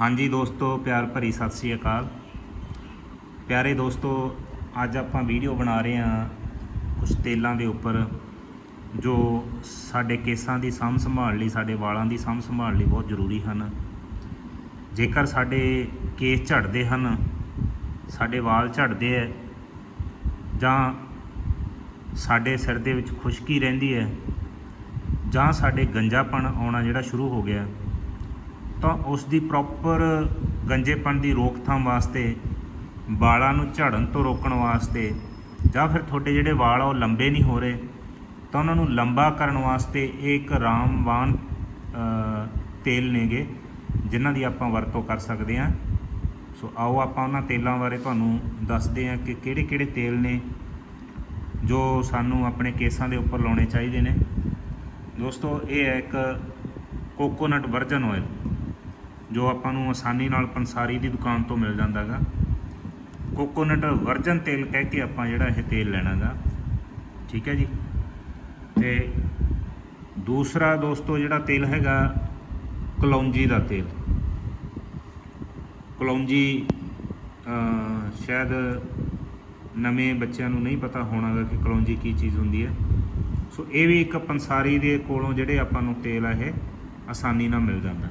ਹਾਂਜੀ ਦੋਸਤੋ, ਪਿਆਰ ਭਰੀ ਸਤਿ ਸ੍ਰੀ ਅਕਾਲ। ਪਿਆਰੇ ਦੋਸਤੋ, ਅੱਜ ਆਪਾਂ ਵੀਡੀਓ ਬਣਾ ਰਹੇ ਹਾਂ ਕੁਝ ਤੇਲਾਂ ਦੇ ਉੱਪਰ, ਜੋ ਸਾਡੇ ਕੇਸਾਂ ਦੀ ਸਾਂਭ ਸੰਭਾਲ ਲਈ, ਸਾਡੇ ਵਾਲਾਂ ਦੀ ਸਾਂਭ ਸੰਭਾਲ ਲਈ ਬਹੁਤ ਜ਼ਰੂਰੀ ਹਨ। ਜੇਕਰ ਸਾਡੇ ਕੇਸ ਝੜਦੇ ਹਨ, ਸਾਡੇ ਵਾਲ ਝੜਦੇ ਹੈ, ਜਾਂ ਸਾਡੇ ਸਿਰ ਦੇ ਵਿੱਚ ਖੁਸ਼ਕੀ ਰਹਿੰਦੀ ਹੈ, ਜਾਂ ਸਾਡੇ ਗੰਜਾਪਣ ਆਉਣਾ ਜਿਹੜਾ ਸ਼ੁਰੂ ਹੋ ਗਿਆ ਤਾਂ ਉਸ ਦੀ ਪ੍ਰੋਪਰ ਗੰਜੇਪਣ ਦੀ ਰੋਕਥਾਮ ਵਾਸਤੇ, ਵਾਲਾਂ ਨੂੰ ਝੜਨ ਤੋਂ ਰੋਕਣ ਵਾਸਤੇ ਜਾਂ ਫਿਰ ਤੁਹਾਡੇ ਜਿਹੜੇ ਵਾਲ ਆ ਉਹ ਲੰਬੇ ਨਹੀਂ ਹੋ ਰਹੇ, ਤਾਂ ਉਹਨਾਂ ਨੂੰ ਲੰਬਾ ਕਰਨ ਵਾਸਤੇ ਇਹ ਇੱਕ ਰਾਮਵਾਨ ਤੇਲ ਨੇਗੇ, ਜਿਨ੍ਹਾਂ ਦੀ ਆਪਾਂ ਵਰਤੋਂ ਕਰ ਸਕਦੇ ਹਾਂ। ਸੋ ਆਓ ਆਪਾਂ ਉਹਨਾਂ ਤੇਲਾਂ ਬਾਰੇ ਤੁਹਾਨੂੰ ਦੱਸਦੇ ਹਾਂ ਕਿ ਕਿਹੜੇ ਕਿਹੜੇ ਤੇਲ ਨੇ ਜੋ ਸਾਨੂੰ ਆਪਣੇ ਕੇਸਾਂ ਦੇ ਉੱਪਰ ਲਾਉਣੇ ਚਾਹੀਦੇ ਨੇ। ਦੋਸਤੋ, ਇਹ ਹੈ ਇੱਕ ਕੋਕੋਨਟ ਵਰਜਨ ਆਇਲ ਜੋ ਆਪਾਂ ਨੂੰ ਆਸਾਨੀ ਨਾਲ ਪੰਸਾਰੀ ਦੀ ਦੁਕਾਨ ਤੋਂ ਮਿਲ ਜਾਂਦਾ ਗਾ ਕੋਕੋਨਟ ਵਰਜਨ ਤੇਲ ਕਹਿ ਕੇ ਆਪਾਂ ਜਿਹੜਾ ਇਹ ਤੇਲ ਲੈਣਾ ਗਾ ਠੀਕ ਹੈ ਜੀ? ਤੇ ਦੂਸਰਾ ਦੋਸਤੋ ਜਿਹੜਾ ਤੇਲ ਹੈਗਾ, ਕਲੌਂਜੀ ਦਾ ਤੇਲ। ਕਲੌਂਜੀ ਸ਼ਾਇਦ ਨਵੇਂ ਬੱਚਿਆਂ ਨੂੰ ਨਹੀਂ ਪਤਾ ਹੋਣਾਗਾ ਕਿ ਕਲੌਂਜੀ ਕੀ ਚੀਜ਼ ਹੁੰਦੀ ਹੈ। ਸੋ ਇਹ ਵੀ ਇੱਕ ਪੰਸਾਰੀ ਦੇ ਕੋਲੋਂ ਜਿਹੜੇ ਆਪਾਂ ਨੂੰ ਤੇਲ ਆ ਇਹ ਆਸਾਨੀ ਨਾਲ ਮਿਲ ਜਾਂਦਾ।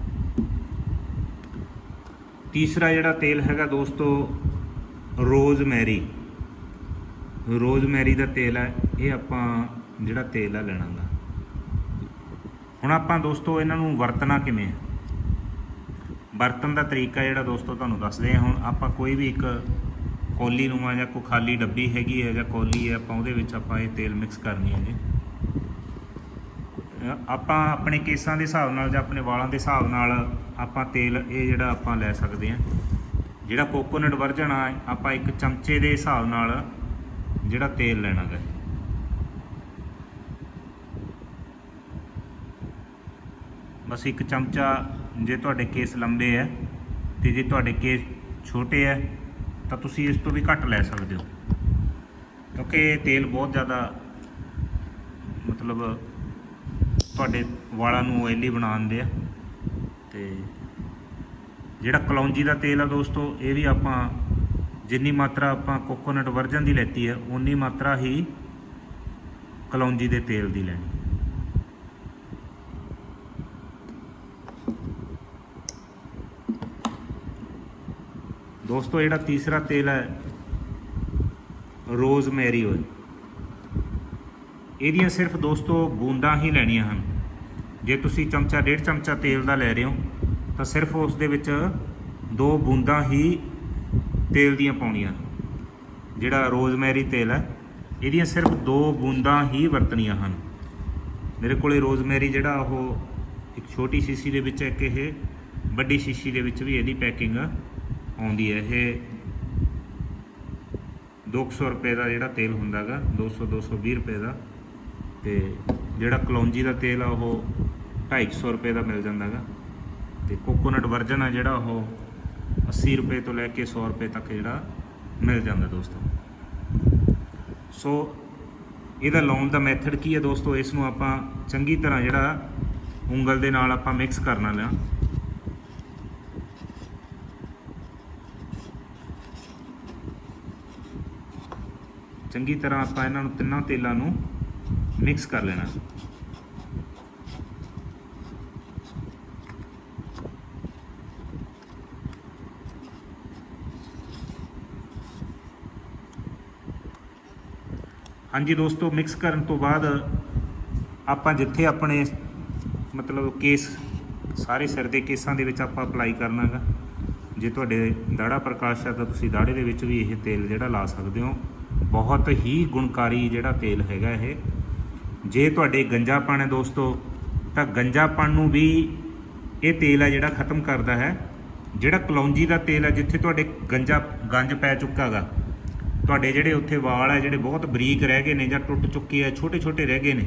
ਤੀਸਰਾ ਜਿਹੜਾ ਤੇਲ ਹੈਗਾ ਦੋਸਤੋ, ਰੋਜ਼ਮੈਰੀ। ਰੋਜ਼ਮੈਰੀ ਦਾ ਤੇਲ ਹੈ, ਇਹ ਆਪਾਂ ਜਿਹੜਾ ਤੇਲ ਆ ਲੈਣਾਗਾ। ਹੁਣ ਆਪਾਂ ਦੋਸਤੋ ਇਹਨਾਂ ਨੂੰ ਵਰਤਣਾ ਕਿਵੇਂ ਹੈ? ਵਰਤਣ ਦਾ ਤਰੀਕਾ ਜਿਹੜਾ ਦੋਸਤੋ ਤੁਹਾਨੂੰ ਦੱਸਦੇ ਹਾਂ ਹੁਣ, ਆਪਾਂ ਕੋਈ ਵੀ ਇੱਕ ਕੌਲੀ ਨੂੰਮਾ ਜਾਂ ਕੋਈ ਖਾਲੀ ਡੱਬੀ ਹੈਗੀ ਹੈ ਜਾਂ ਕੌਲੀ ਹੈ, ਆਪਾਂ ਉਹਦੇ ਵਿੱਚ ਆਪਾਂ ਇਹ ਤੇਲ ਮਿਕਸ ਕਰਨੀ ਹੈ ਜੀ। ਆਪਾਂ ਆਪਣੇ ਕੇਸਾਂ ਦੇ ਹਿਸਾਬ ਨਾਲ ਜਾਂ ਆਪਣੇ ਵਾਲਾਂ ਦੇ ਹਿਸਾਬ ਨਾਲ ਆਪਾਂ ਤੇਲ ਇਹ ਜਿਹੜਾ ਆਪਾਂ ਲੈ ਸਕਦੇ ਹਾਂ। ਜਿਹੜਾ ਕੋਕੋਨਟ ਵਰਜਨ ਆ, ਆਪਾਂ ਇੱਕ ਚਮਚੇ ਦੇ ਹਿਸਾਬ ਨਾਲ ਜਿਹੜਾ ਤੇਲ ਲੈਣਾ ਗਾ। ਬਸ ਇੱਕ ਚਮਚਾ ਜੇ ਤੁਹਾਡੇ ਕੇਸ ਲੰਬੇ ਹੈ ਤੇ ਜੇ ਤੁਹਾਡੇ ਕੇਸ ਛੋਟੇ ਹੈ ਤਾਂ ਤੁਸੀਂ ਇਸ ਤੋਂ ਵੀ ਘੱਟ ਲੈ ਸਕਦੇ ਹੋ। ਕਿਉਂਕਿ ਤੇਲ ਬਹੁਤ ਜ਼ਿਆਦਾ ਮਤਲਬ ਤੁਹਾਡੇ ਵਾਲਾਂ ਨੂੰ ਆਇਲੀ ਬਣਾਉਂਦੇ ਆ ਤੇ ਜਿਹੜਾ ਕਲੌਂਜੀ ਦਾ ਤੇਲ ਆ ਦੋਸਤੋ ਇਹ ਵੀ ਆਪਾਂ ਜਿੰਨੀ ਮਾਤਰਾ ਆਪਾਂ ਕੋਕੋਨਟ ਵਰਜਨ ਦੀ ਲੈਤੀ ਹੈ ਉਨੀ ਮਾਤਰਾ ਹੀ ਕਲੌਂਜੀ ਦੇ ਤੇਲ ਦੀ ਲੈਣੀ। ਦੋਸਤੋ ਜਿਹੜਾ ਤੀਸਰਾ ਤੇਲ ਹੈ ਰੋਜ਼ਮੈਰੀ ਆਇਲ ਇਹਦੀਆਂ ਸਿਰਫ ਦੋਸਤੋ ਬੂੰਦਾਂ ਹੀ ਲੈਣੀਆਂ ਹਨ। ਜੇ ਤੁਸੀਂ ਚਮਚਾ, ਡੇਢ ਚਮਚਾ ਤੇਲ ਦਾ ਲੈ ਰਹੇ ਹੋ, ਤਾਂ ਸਿਰਫ ਉਸ ਦੇ ਵਿੱਚ ਦੋ ਬੂੰਦਾਂ ਹੀ ਤੇਲ ਦੀਆਂ ਪਾਉਣੀਆਂ ਜਿਹੜਾ ਰੋਜ਼ਮੈਰੀ ਤੇਲ ਹੈ, ਇਹਦੀਆਂ ਸਿਰਫ ਦੋ ਬੂੰਦਾਂ ਹੀ ਵਰਤਣੀਆਂ ਹਨ। ਮੇਰੇ ਕੋਲੇ ਰੋਜ਼ਮੈਰੀ ਜਿਹੜਾ ਉਹ ਇੱਕ ਛੋਟੀ ਸ਼ੀਸ਼ੀ ਦੇ ਵਿੱਚ ਹੈ ਕਿ ਇਹ, ਵੱਡੀ ਸ਼ੀਸ਼ੀ ਦੇ ਵਿੱਚ ਵੀ ਇਹਦੀ ਪੈਕਿੰਗ ਆਉਂਦੀ ਹੈ। ਇਹ 200 ਰੁਪਏ ਦਾ ਜਿਹੜਾ ਤੇਲ ਹੁੰਦਾਗਾ 200 220 ਰੁਪਏ ਦਾ ਤੇ ਜਿਹੜਾ ਕਲੌਂਜੀ ਦਾ ਤੇਲ ਆ ਉਹ 250 ਰੁਪਏ ਦਾ ਮਿਲ ਜਾਂਦਾਗਾ ਤੇ ਕੋਕੋਨਟ ਵਰਜਨ ਆ ਜਿਹੜਾ ਉਹ 80 ਰੁਪਏ ਤੋਂ ਲੈ ਕੇ 100 ਰੁਪਏ ਤੱਕ ਜਿਹੜਾ ਮਿਲ ਜਾਂਦਾ ਦੋਸਤੋ। ਸੋ ਇਹਦਾ ਲਾਉਣ ਦਾ ਮੈਥਡ ਕੀ ਹੈ ਦੋਸਤੋ? ਇਸ ਨੂੰ ਆਪਾਂ ਚੰਗੀ ਤਰ੍ਹਾਂ ਜਿਹੜਾ ਉਂਗਲ ਦੇ ਨਾਲ ਆਪਾਂ ਮਿਕਸ ਕਰਨਾ ਲਿਆ ਚੰਗੀ ਤਰ੍ਹਾਂ ਆਪਾਂ ਇਹਨਾਂ ਨੂੰ ਤਿੰਨਾਂ ਤੇਲਾਂ ਨੂੰ ਮਿਕਸ ਕਰ ਲੈਣਾ। ਹਾਂਜੀ ਦੋਸਤੋ ਮਿਕਸ ਕਰਨ ਤੋਂ ਬਾਅਦ ਆਪਾਂ ਜਿੱਥੇ ਆਪਣੇ ਮਤਲਬ ਕੇਸ ਸਾਰੇ ਸਿਰ ਦੇ ਕੇਸਾਂ ਦੇ ਵਿੱਚ ਆਪਾਂ ਅਪਲਾਈ ਕਰਨਾਗਾ। ਜੇ ਤੁਹਾਡੇ ਦਾੜਾ ਪ੍ਰਕਾਸ਼ ਹੈ ਤਾਂ ਤੁਸੀਂ ਦਾੜੇ ਦੇ ਵਿੱਚ ਵੀ ਇਹ ਤੇਲ ਜਿਹੜਾ ਲਾ ਸਕਦੇ ਹੋ। ਬਹੁਤ ਹੀ ਗੁਣਕਾਰੀ ਜਿਹੜਾ ਤੇਲ ਹੈਗਾ ਇਹ। ਜੇ ਤੁਹਾਡੇ ਗੰਜਾਪਣ ਹੈ ਦੋਸਤੋ, ਤਾਂ ਗੰਜਾਪਣ ਨੂੰ ਵੀ ਇਹ ਤੇਲ ਹੈ ਜਿਹੜਾ ਖਤਮ ਕਰਦਾ ਹੈ, ਜਿਹੜਾ ਕਲੌਂਜੀ ਦਾ ਤੇਲ ਹੈ ਜਿੱਥੇ ਤੁਹਾਡੇ ਗੰਜਾ, ਗੰਜ ਪੈ ਚੁੱਕਾ ਚੁੱਕਾਗਾ ਤੁਹਾਡੇ ਜਿਹੜੇ ਉੱਥੇ ਵਾਲ ਹੈ ਜਿਹੜੇ ਬਹੁਤ ਬਰੀਕ ਰਹਿ ਗਏ ਨੇ ਜਾਂ ਟੁੱਟ ਚੁੱਕੇ ਆ ਛੋਟੇ ਛੋਟੇ ਰਹਿ ਗਏ ਨੇ,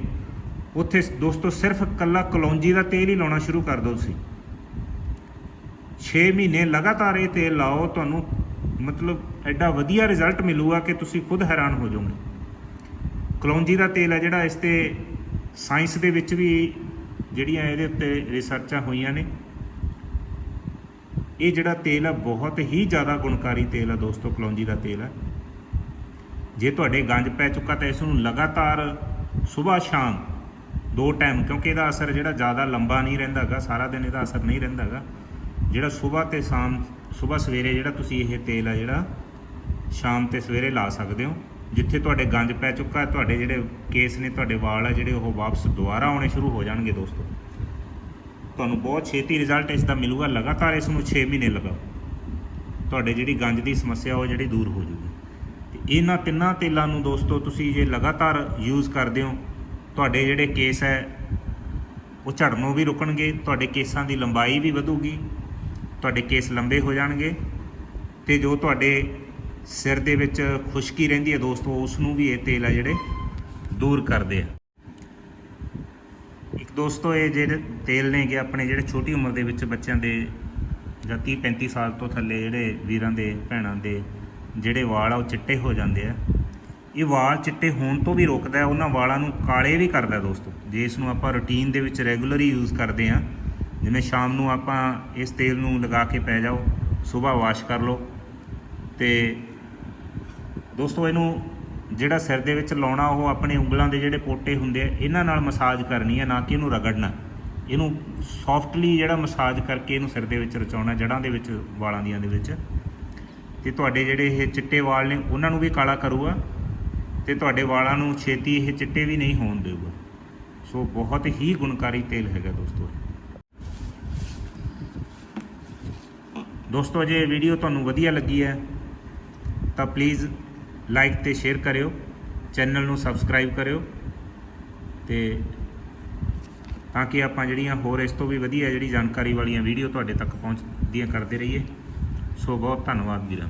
ਉੱਥੇ ਦੋਸਤੋ ਸਿਰਫ ਕੱਲਾ ਕਲੌਂਜੀ ਦਾ ਤੇਲ ਹੀ ਲਾਉਣਾ ਸ਼ੁਰੂ ਕਰ ਦਿਓ ਤੁਸੀਂ। 6 ਮਹੀਨੇ ਲਗਾਤਾਰ ਇਹ ਤੇਲ ਲਾਓ, ਤੁਹਾਨੂੰ ਮਤਲਬ ਐਡਾ ਵਧੀਆ ਰਿਜ਼ਲਟ ਮਿਲੂਗਾ ਕਿ ਤੁਸੀਂ ਖੁਦ ਹੈਰਾਨ ਹੋ ਜਾਓਗੇ। ਕਲੌਂਜੀ ਦਾ ਤੇਲ ਹੈ ਜਿਹੜਾ ਇਸ ਤੇ ਸਾਇੰਸ ਦੇ ਵਿੱਚ ਵੀ ਜਿਹੜੀਆਂ ਇਹਦੇ ਉੱਤੇ ਰਿਸਰਚਾਂ ਹੋਈਆਂ ਨੇ। ਇਹ ਜਿਹੜਾ ਤੇਲ ਆ ਬਹੁਤ ਹੀ ਜ਼ਿਆਦਾ ਗੁਣਕਾਰੀ ਤੇਲ ਆ ਦੋਸਤੋ, ਕਲੌਂਜੀ ਦਾ ਤੇਲ ਹੈ। ਜੇ ਤੁਹਾਡੇ ਗੰਜ ਪੈ ਚੁੱਕਾ ਤਾਂ ਇਸ ਨੂੰ ਲਗਾਤਾਰ ਸਵੇਰ ਸ਼ਾਮ ਦੋ ਟਾਈਮ ਕਿਉਂਕਿ ਇਹਦਾ ਅਸਰ ਜਿਹੜਾ ਜ਼ਿਆਦਾ ਲੰਬਾ ਨਹੀਂ ਰਹਿੰਦਾਗਾ ਸਾਰਾ ਦਿਨ ਇਹਦਾ ਅਸਰ ਨਹੀਂ ਰਹਿੰਦਾਗਾ ਜਿਹੜਾ ਸਵੇਰ ਤੇ ਸ਼ਾਮ ਸਵੇਰ ਸਵੇਰੇ ਜਿਹੜਾ ਤੁਸੀਂ ਇਹ ਤੇਲ ਆ ਜਿਹੜਾ, ਸ਼ਾਮ ਤੇ ਸਵੇਰੇ ਲਾ ਸਕਦੇ ਹੋ। ਜਿੱਥੇ ਤੁਹਾਡੇ ਗੰਜ ਪੈ ਚੁੱਕਾ, ਤੁਹਾਡੇ ਜਿਹੜੇ ਕੇਸ ਨੇ, ਤੁਹਾਡੇ ਵਾਲ ਆ, ਜਿਹੜੇ ਉਹ ਵਾਪਸ ਦੁਬਾਰਾ ਆਉਣੇ ਸ਼ੁਰੂ ਹੋ ਜਾਣਗੇ ਦੋਸਤੋ। ਤੁਹਾਨੂੰ ਬਹੁਤ ਛੇਤੀ ਰਿਜ਼ਲਟ ਇਸ ਦਾ ਮਿਲੂਗਾ, ਲਗਾਤਾਰ ਇਸ ਨੂੰ 6 ਮਹੀਨੇ ਲਗਾਓ। ਤੁਹਾਡੇ ਜਿਹੜੀ ਗੰਜ ਦੀ ਸਮੱਸਿਆ, ਉਹ ਜਿਹੜੀ ਦੂਰ ਹੋ ਜੂਗੀ। ਤੇ ਇਹਨਾਂ ਤਿੰਨਾਂ ਤੇਲਾਂ ਨੂੰ ਦੋਸਤੋ, ਤੁਸੀਂ ਜੇ ਲਗਾਤਾਰ ਯੂਜ਼ ਕਰਦੇ ਹੋ, ਤੁਹਾਡੇ ਜਿਹੜੇ ਕੇਸ ਹੈ, ਉਹ ਝੜਨੋਂ ਵੀ ਰੁਕਣਗੇ, ਤੁਹਾਡੇ ਕੇਸਾਂ ਦੀ ਲੰਬਾਈ ਵੀ ਵਧੂਗੀ, ਤੁਹਾਡੇ ਕੇਸ ਲੰਬੇ ਹੋ ਜਾਣਗੇ, ਤੇ ਜੋ ਤੁਹਾਡੇ ਸਿਰ ਦੇ ਵਿੱਚ ਖੁਸ਼ਕੀ ਰਹਿੰਦੀ ਹੈ ਦੋਸਤੋ ਉਸ ਨੂੰ ਵੀ ਇਹ ਤੇਲ ਆ ਜਿਹੜੇ ਦੂਰ ਕਰਦੇ ਆ। ਇੱਕ ਦੋਸਤੋ, ਇਹ ਜਿਹੜੇ ਤੇਲ ਨੇਗੇ ਆਪਣੇ ਜਿਹੜੇ ਛੋਟੀ ਉਮਰ ਦੇ ਵਿੱਚ ਬੱਚਿਆਂ ਦੇ ਜਾਂ 30 35 ਸਾਲ ਤੋਂ ਥੱਲੇ ਜਿਹੜੇ ਵੀਰਾਂ ਦੇ, ਭੈਣਾਂ ਦੇ ਜਿਹੜੇ ਵਾਲ ਆ, ਉਹ ਚਿੱਟੇ ਹੋ ਜਾਂਦੇ ਆ। ਇਹ ਵਾਲ ਚਿੱਟੇ ਹੋਣ ਤੋਂ ਵੀ ਰੋਕਦਾ ਹੈ, ਉਹਨਾਂ ਵਾਲਾਂ ਨੂੰ ਕਾਲੇ ਵੀ ਕਰਦਾ ਦੋਸਤੋ। ਜੇ ਇਸ ਨੂੰ ਆਪਾਂ ਰੁਟੀਨ ਦੇ ਵਿੱਚ ਰੈਗੂਲਰ ਹੀ ਯੂਜ਼ ਕਰਦੇ ਆ ਜਿਵੇਂ ਸ਼ਾਮ ਨੂੰ ਆਪਾਂ ਇਸ ਤੇਲ ਨੂੰ ਲਗਾ ਕੇ ਪੈ ਜਾਓ, ਸਵੇਰ ਵਾਸ਼ ਕਰ ਲਓ, ਤੇ ਦੋਸਤੋ, ਇਹਨੂੰ ਜਿਹੜਾ ਸਿਰ ਦੇ ਵਿੱਚ ਲਾਉਣਾ, ਉਹ ਆਪਣੇ ਉਂਗਲਾਂ ਦੇ ਜਿਹੜੇ ਪੋਟੇ ਹੁੰਦੇ ਆ, ਇਹਨਾਂ ਨਾਲ ਮਸਾਜ ਕਰਨੀ ਹੈ ਨਾ ਕਿ ਇਹਨੂੰ ਰਗੜਨਾ। ਇਹਨੂੰ ਸੌਫਟਲੀ ਜਿਹੜਾ ਮਸਾਜ ਕਰਕੇ ਇਹਨੂੰ ਸਿਰ ਦੇ ਵਿੱਚ ਰਚਾਉਣਾ, ਜੜ੍ਹਾਂ ਦੇ ਵਿੱਚ, ਵਾਲਾਂ ਦੀਆਂ ਦੇ ਵਿੱਚ। ਤੇ ਤੁਹਾਡੇ ਜਿਹੜੇ ਇਹ ਚਿੱਟੇ ਵਾਲ ਨੇ, ਉਹਨਾਂ ਨੂੰ ਵੀ ਕਾਲਾ ਕਰੂਗਾ, ਤੇ ਤੁਹਾਡੇ ਵਾਲਾਂ ਨੂੰ ਛੇਤੀ ਇਹ ਚਿੱਟੇ ਵੀ ਨਹੀਂ ਹੋਣ ਦੇਊਗਾ। ਸੋ ਬਹੁਤ ਹੀ ਗੁਣਕਾਰੀ ਤੇਲ ਹੈਗਾ ਦੋਸਤੋ। ਦੋਸਤੋ, ਜੇ ਵੀਡੀਓ ਤੁਹਾਨੂੰ ਵਧੀਆ ਲੱਗੀ ਹੈ, ਤਾਂ ਪਲੀਜ਼ ਲਾਈਕ ਤੇ ਸ਼ੇਅਰ ਕਰਿਓ ਚੈਨਲ ਨੂੰ ਸਬਸਕ੍ਰਾਈਬ ਕਰਿਓ ਤੇ ਤਾਂ ਕਿ ਆਪਾਂ ਜਿਹੜੀਆਂ ਹੋਰ ਇਸ ਤੋਂ ਵੀ ਵਧੀਆ ਜਿਹੜੀ ਜਾਣਕਾਰੀ ਵਾਲੀਆਂ ਵੀਡੀਓ ਤੁਹਾਡੇ ਤੱਕ ਪਹੁੰਚਦੀਆਂ ਕਰਦੇ ਰਹੀਏ। ਸੋ ਬਹੁਤ ਧੰਨਵਾਦ ਵੀਰਾਂ।